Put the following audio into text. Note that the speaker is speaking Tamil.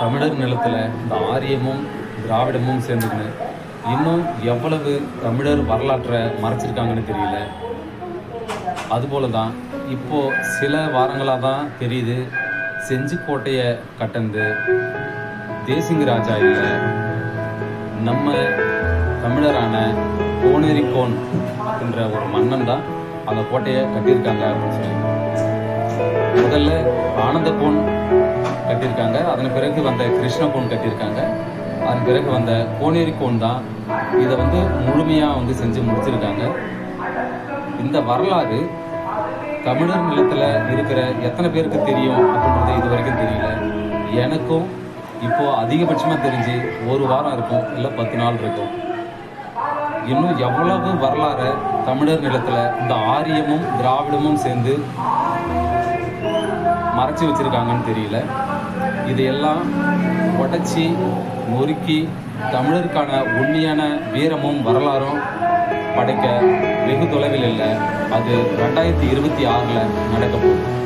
தமிழர் நிலத்தில் இந்த ஆரியமும் திராவிடமும் சேர்ந்துக்கின்னு இன்னும் எவ்வளவு தமிழர் வரலாற்றை மறைச்சிருக்காங்கன்னு தெரியல. அதுபோல தான் இப்போது சில வாரங்களாக தான் தெரியுது செஞ்சிக்கோட்டையை கட்டந்து தேசிங்க ராஜா இல்லை நம்ம தமிழரான கோனேரிக்கோன் அப்படின்ற ஒரு மன்னன் தான் அந்த கோட்டையை கட்டியிருக்காங்க அப்படின்னு சொல்லி முதல்ல ஆனந்தகோன் கட்டியிருக்காங்க. அதன் பிறகு வந்த கிருஷ்ணகோன் கட்டியிருக்காங்க. அதன் பிறகு வந்த கோனேரி கோன் தான் இதை வந்து முழுமையாக வந்து செஞ்சு முடிச்சிருக்காங்க. இந்த வரலாறு தமிழர் நிலத்தில் இருக்கிற எத்தனை பேருக்கு தெரியும் அப்படின்றது இது வரைக்கும் தெரியல. எனக்கும் இப்போ அதிகபட்சமாக தெரிஞ்சு ஒரு வாரம் இருக்கும் இல்லை பத்து நாள் இருக்கும். இன்னும் எவ்வளவு வரலாறு தமிழர் நிலத்தில் இந்த ஆரியமும் திராவிடமும் சேர்ந்து மறைச்சி வச்சிருக்காங்கன்னு தெரியல. இதையெல்லாம் உடச்சி நொறுக்கி தமிழருக்கான உண்மையான வீரமும் வரலாறும் படைக்க வெகு தொலைவில் இல்லை. அது ரெண்டாயிரத்தி இருபத்தி ஆறில் நடக்க போகுது